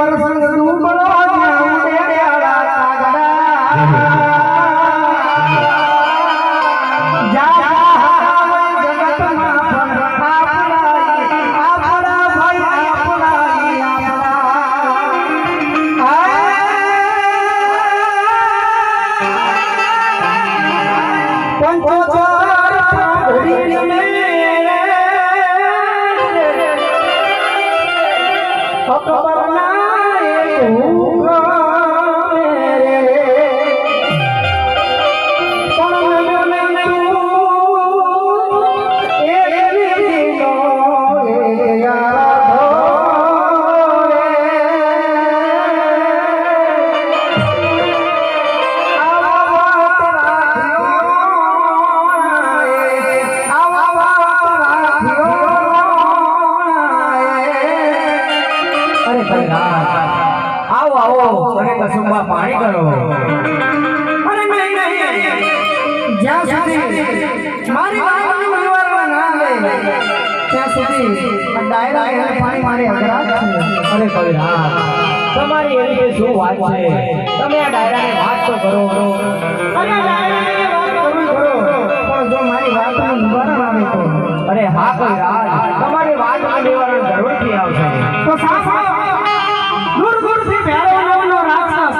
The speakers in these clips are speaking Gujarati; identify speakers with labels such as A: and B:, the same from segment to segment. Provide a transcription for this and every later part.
A: agora falando જ્યાં સુધી મારી વાતનું નિવારણ ના આવે, ત્યાં સુધી આ ડાયરા અને પાણી મારે અઘરા છે.
B: અરે કૈલાસ તમારી એવી શું વાત છે? તમે આ ડાયરાને વાત તો કરો.
A: અરે ડાયરાની વાત કરવી કરો. પણ જો મારી વાતનું નિવારણ આવે તો?
B: અરે હા કૈલાસ તમારી વાતનું નિવારણ જરૂરથી આવશે.
A: તો સાંભળો. દૂર દૂરથી ભેરવા નામનો રાક્ષસ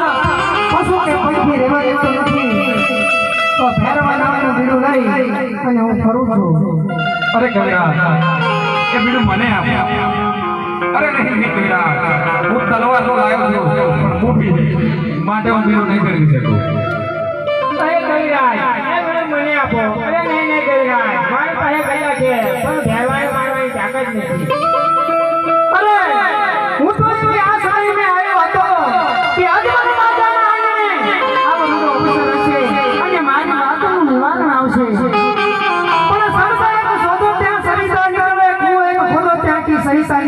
A: પશુ કે પંખી રેવા દેતો નથી. તો ભેરવા નામનું બીડું લઈ અને હું ફરું છું.
C: અરે કવિરાજ એ બીડું મને આપો. અરે નહીં હું તલવાર તો લાવ્યો છું પણ મોટી હું બીડું નહીં કરી શકું.
A: મને આપો. અરે નહીં નહીં કવિરાજ મારી પાસે ગયા છે પણ ભેરવાએ મારવાની તાકાત નથી.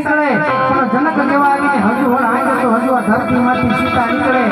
A: નીકળે. પણ જનક જેવા આવીને હજુ વળ આંગે તો હજુ આ ધરતીમાંથી સીતા નીકળે.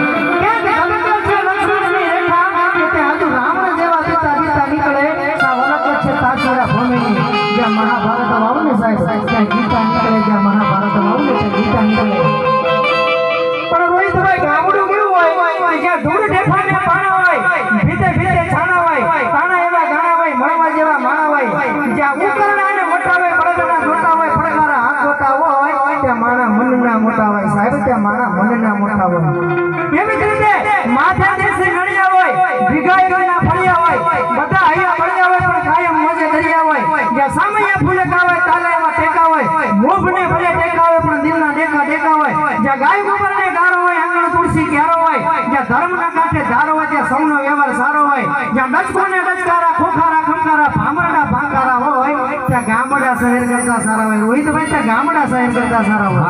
A: હોય હૈયા પડ્યા હોય પણ કાયમ મોજે દરિયા હોય જ્યાં સામૈયા ફૂલે કાવે તાલે એવા ટેકા હોય. મોભને ભલે ટેકા હોય પણ દિલના દેખા દેખા હોય. જ્યાં ગાય ગોબરને ગારો હોય આંગણ તુલસી ક્યારો હોય. જ્યાં ધર્મના કાંઠે ધારો હોય ત્યાં સૌનો વ્યવહાર સારો હોય. જ્યાં ડચકોને ડચકારા ખોખારા ખંકારા ભામરડા ભાંકારા હોય ત્યાં ગામડા શહેર કરતા સારા હોય. રોહિતભાઈ ત્યાં ગામડા શહેર કરતા સારા હોય.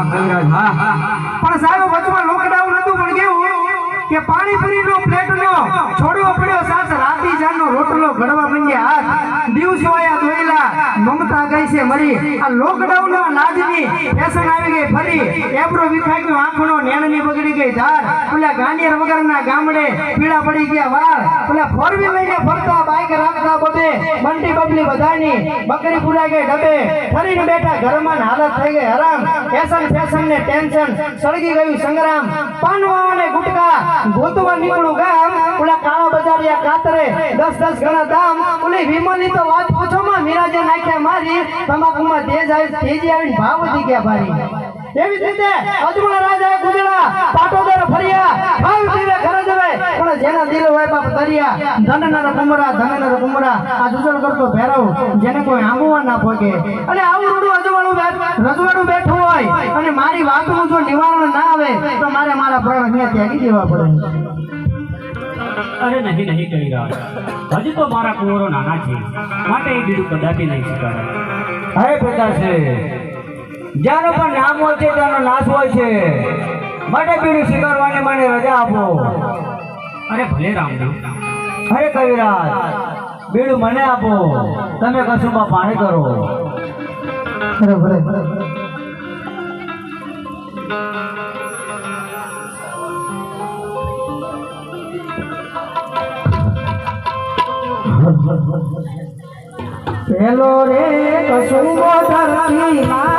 A: પણ સાહેબ વચમાં લોકડાઉન હતું પાણીપુરી નો કે પાણીપુરીનો પ્લેટનો છોડવો પડ્યો સાસ. રાતી જાનો રોટલો ઘડવા માંડ્યા હાથ. દિવસો આયા દોયલા મમતા ગઈ છે, મરી, આ લોકડાઉન લાજની ફેશન આવી ગઈ, ફરી એબરો વિખાઈ ગયો આંખનો નેણની બગડી ગઈ, ધાર. પેલા ગાંડિયર વગરના ગામડે પીળા પડી ગયા, વાળ. પેલા ફોર વ્હીલ લઈને ફરતા બાઈક રાખતા બબે બંટી બબલી બધાની બકરી પુરાઈ ગઈ, ડબે. ફરીને બેઠા, ઘરમાં ને હાલત થઈ ગઈ, હરામ. ફેશન ફેશન ને ટેન્શન સળગી ગયું, સંગ્રામ. પાનવા અને ગુટકા, ગોતવા નીકળું ગામ. ઓલા કાળા બજારિયા કાતરે દસ દસ ગણા દામ. ઓલી વિમલની તો વાત પૂછો માં મિરાજે નાખ્યા મારી, તમાકુમાં તેજ આવી તેજી આવી ભાવ વધી ગયા ભાઈ. એવી જ રીતે અજમણા રાજા ગુજરા પાટોદર ફર્યા, ભાવ પીવે ઘરે જવે. પણ જેના દિલ હોય બાપ દરિયા, ધનનર કુમરા ધનનર કુમરા. આ જુજળ કરતો ભેરવ, જેને કોઈ આંબવા ના પોકે અને આવું રૂડું અજવાળું રજવાડું બેઠું હોય, અને મારી વાતનું જો નિવારણ ના આવે, તો મારે મારા પ્રાણ અહીંયા ત્યાગી દેવા પડે.
D: અરે નહીં નહીં કહી રહ્યા. હજી તો મારા કુંવરો નાના છે. માટે એ બીડું કદાપી નહીં સ્વીકારે.
B: અરે પ્રકાશે જ્યાંનો પણ નામ હોય છે ત્યાંનો નાશ હોય છે. માટે બીડું સ્વીકારવાની મને રજા આપો.
D: અરે ભલે રામદેવ
B: અરે કવિરાજ બીડું મને આપો. તમે કસુંબા પાણી કરો.
A: પેલો રે કસુંબો ધરતી માતાનો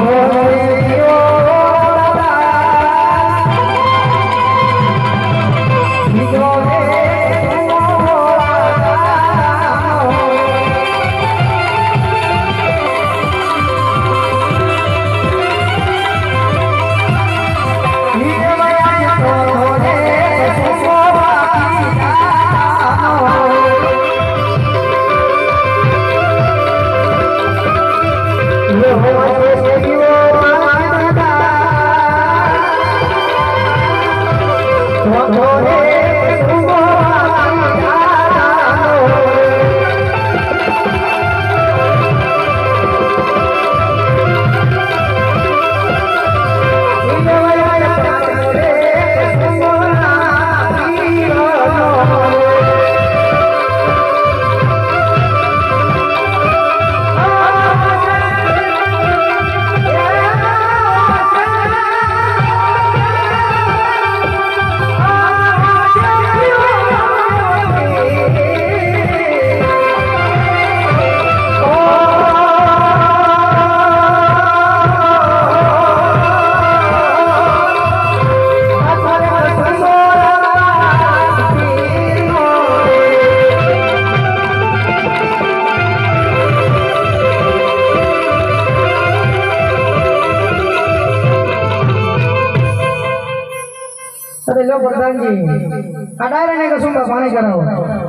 A: Oh, આ ડાયરાને કસુંબા પાણી કરાવો.